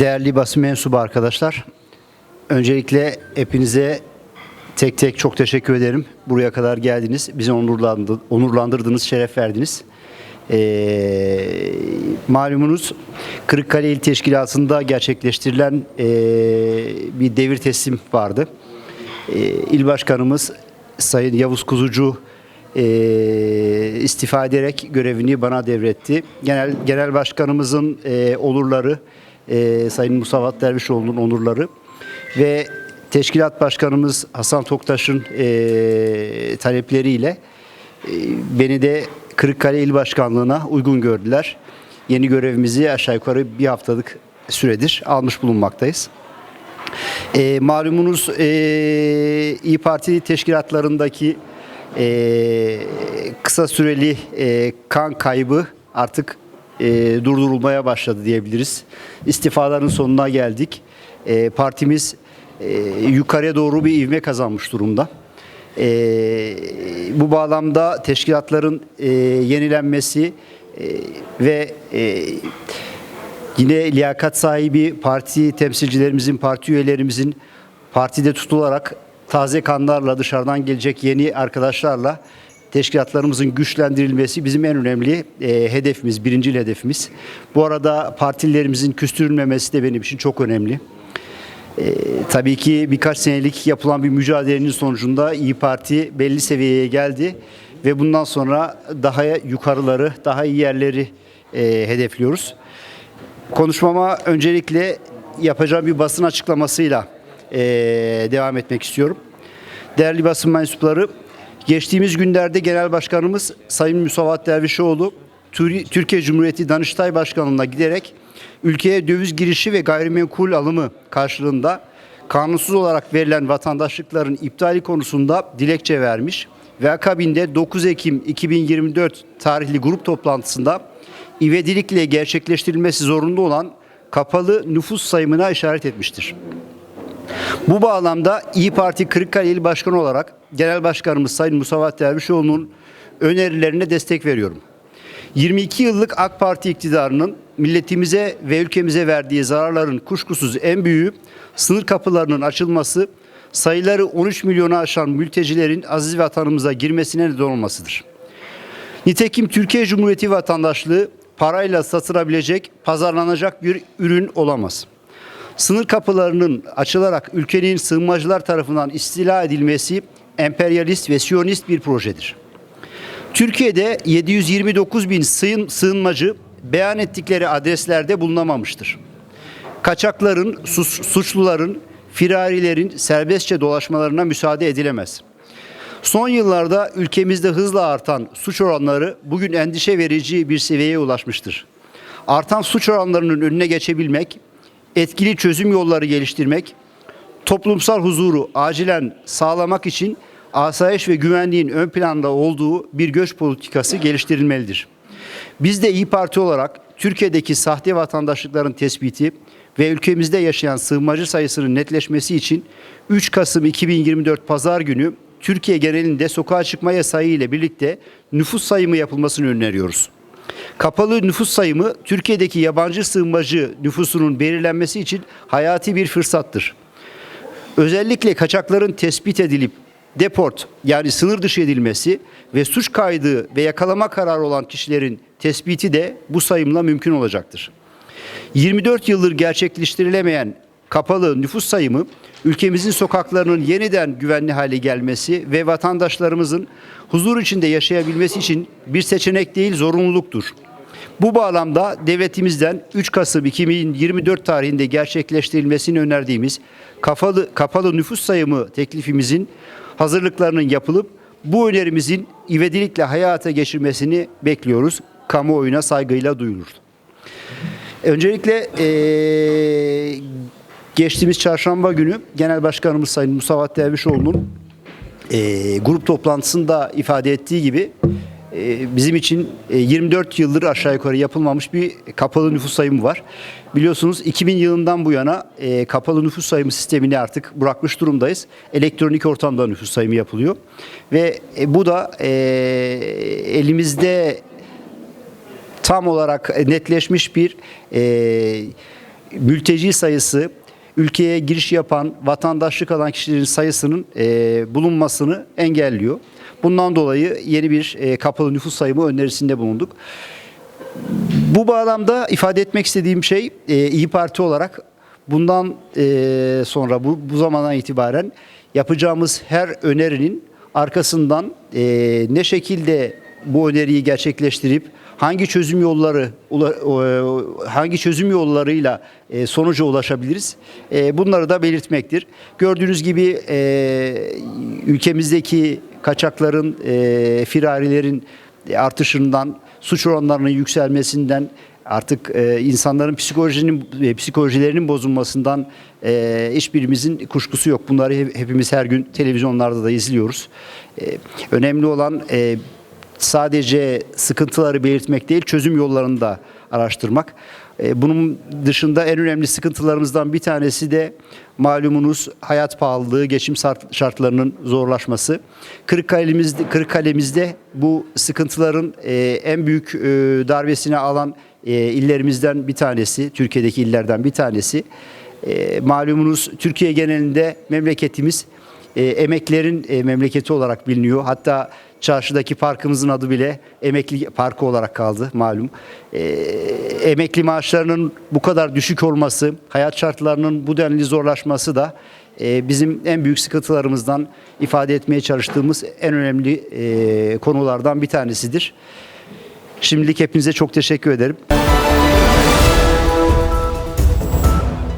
Değerli basın mensubu arkadaşlar, öncelikle hepinize tek tek çok teşekkür ederim. Buraya kadar geldiniz, bizi onurlandı, onurlandırdınız, şeref verdiniz. Ee, malumunuz Kırıkkale İl Teşkilatı'nda gerçekleştirilen ee, bir devir teslim vardı. Ee, İl Başkanımız Sayın Yavuz Kuzucu e, istifa ederek görevini bana devretti. Genel Genel Başkanımızın e, olurları, e, Sayın Musavat Dervişoğlu'nun onurları ve Teşkilat Başkanımız Hasan Toktaş'ın e, talepleriyle e, beni de Kırıkkale İl Başkanlığı'na uygun gördüler. Yeni görevimizi aşağı yukarı bir haftalık süredir almış bulunmaktayız. E, malumunuz e, İyi Parti teşkilatlarındaki e, kısa süreli e, kan kaybı artık e, durdurulmaya başladı diyebiliriz. İstifaların sonuna geldik. E, partimiz e, yukarıya doğru bir ivme kazanmış durumda. E, bu bağlamda teşkilatların e, yenilenmesi e, ve e, Yine liyakat sahibi parti temsilcilerimizin, parti üyelerimizin partide tutularak taze kanlarla dışarıdan gelecek yeni arkadaşlarla teşkilatlarımızın güçlendirilmesi bizim en önemli e, hedefimiz, birincil hedefimiz. Bu arada partilerimizin küstürülmemesi de benim için çok önemli. E, tabii ki birkaç senelik yapılan bir mücadelenin sonucunda İyi Parti belli seviyeye geldi ve bundan sonra daha yukarıları, daha iyi yerleri e, hedefliyoruz. Konuşmama öncelikle yapacağım bir basın açıklamasıyla eee, devam etmek istiyorum. Değerli basın mensupları, geçtiğimiz günlerde Genel Başkanımız Sayın Musavat Dervişoğlu, Tür- Türkiye Cumhuriyeti Danıştay Başkanlığı'na giderek ülkeye döviz girişi ve gayrimenkul alımı karşılığında kanunsuz olarak verilen vatandaşlıkların iptali konusunda dilekçe vermiş ve akabinde 9 Ekim 2024 tarihli grup toplantısında ivedilikle gerçekleştirilmesi zorunlu olan kapalı nüfus sayımına işaret etmiştir. Bu bağlamda İyi Parti Kırıkkale İl Başkanı olarak Genel Başkanımız Sayın Musavat Dervişoğlu'nun önerilerine destek veriyorum. 22 yıllık AK Parti iktidarının milletimize ve ülkemize verdiği zararların kuşkusuz en büyüğü sınır kapılarının açılması, sayıları 13 milyonu aşan mültecilerin aziz vatanımıza girmesine neden olmasıdır. Nitekim Türkiye Cumhuriyeti vatandaşlığı parayla satılabilecek, pazarlanacak bir ürün olamaz. Sınır kapılarının açılarak ülkenin sığınmacılar tarafından istila edilmesi emperyalist ve siyonist bir projedir. Türkiye'de 729 bin sığın, sığınmacı beyan ettikleri adreslerde bulunamamıştır. Kaçakların, sus- suçluların, firarilerin serbestçe dolaşmalarına müsaade edilemez. Son yıllarda ülkemizde hızla artan suç oranları bugün endişe verici bir seviyeye ulaşmıştır. Artan suç oranlarının önüne geçebilmek, etkili çözüm yolları geliştirmek, toplumsal huzuru acilen sağlamak için asayiş ve güvenliğin ön planda olduğu bir göç politikası geliştirilmelidir. Biz de İyi Parti olarak Türkiye'deki sahte vatandaşlıkların tespiti ve ülkemizde yaşayan sığınmacı sayısının netleşmesi için 3 Kasım 2024 Pazar günü Türkiye genelinde sokağa çıkma yasağı ile birlikte nüfus sayımı yapılmasını öneriyoruz. Kapalı nüfus sayımı Türkiye'deki yabancı sığınmacı nüfusunun belirlenmesi için hayati bir fırsattır. Özellikle kaçakların tespit edilip deport yani sınır dışı edilmesi ve suç kaydı ve yakalama kararı olan kişilerin tespiti de bu sayımla mümkün olacaktır. 24 yıldır gerçekleştirilemeyen kapalı nüfus sayımı ülkemizin sokaklarının yeniden güvenli hale gelmesi ve vatandaşlarımızın huzur içinde yaşayabilmesi için bir seçenek değil zorunluluktur. Bu bağlamda devletimizden 3 Kasım 2024 tarihinde gerçekleştirilmesini önerdiğimiz kapalı, kapalı nüfus sayımı teklifimizin hazırlıklarının yapılıp bu önerimizin ivedilikle hayata geçirmesini bekliyoruz. Kamuoyuna saygıyla duyurur. Öncelikle eee, geçtiğimiz çarşamba günü Genel Başkanımız Sayın Musavat Dervişoğlu'nun eee, grup toplantısında ifade ettiği gibi eee, bizim için eee, 24 yıldır aşağı yukarı yapılmamış bir kapalı nüfus sayımı var. Biliyorsunuz 2000 yılından bu yana eee, kapalı nüfus sayımı sistemini artık bırakmış durumdayız. Elektronik ortamda nüfus sayımı yapılıyor ve e, bu da elimizde tam olarak netleşmiş bir e, mülteci sayısı, ülkeye giriş yapan, vatandaşlık alan kişilerin sayısının e, bulunmasını engelliyor. Bundan dolayı yeni bir e, kapalı nüfus sayımı önerisinde bulunduk. Bu bağlamda ifade etmek istediğim şey e, İyi Parti olarak bundan e, sonra bu, bu zamandan itibaren yapacağımız her önerinin arkasından e, ne şekilde bu öneriyi gerçekleştirip hangi çözüm yolları o- hangi çözüm yollarıyla e, sonuca ulaşabiliriz? E, bunları da belirtmektir. Gördüğünüz gibi e, ülkemizdeki kaçakların, e, firarilerin artışından, suç oranlarının yükselmesinden, artık e, insanların psikolojinin e, psikolojilerinin bozulmasından e, hiçbirimizin kuşkusu yok. Bunları hep- hepimiz her gün televizyonlarda da izliyoruz. E, önemli olan e, sadece sıkıntıları belirtmek değil, çözüm yollarını da araştırmak. E, Bunun dışında en önemli sıkıntılarımızdan bir tanesi de malumunuz hayat pahalılığı, geçim şart- şartlarının zorlaşması. Kırıkkale'mizde, Kırıkkale'mizde bu sıkıntıların e, en büyük e, darbesini alan illerimizden bir tanesi, Türkiye'deki illerden bir tanesi. Malumunuz Türkiye genelinde memleketimiz emeklerin memleketi olarak biliniyor. Hatta çarşıdaki parkımızın adı bile emekli parkı olarak kaldı malum. E, emekli maaşlarının bu kadar düşük olması, hayat şartlarının bu denli zorlaşması da e, bizim en büyük sıkıntılarımızdan ifade etmeye çalıştığımız en önemli e, konulardan bir tanesidir. Şimdilik hepinize çok teşekkür ederim.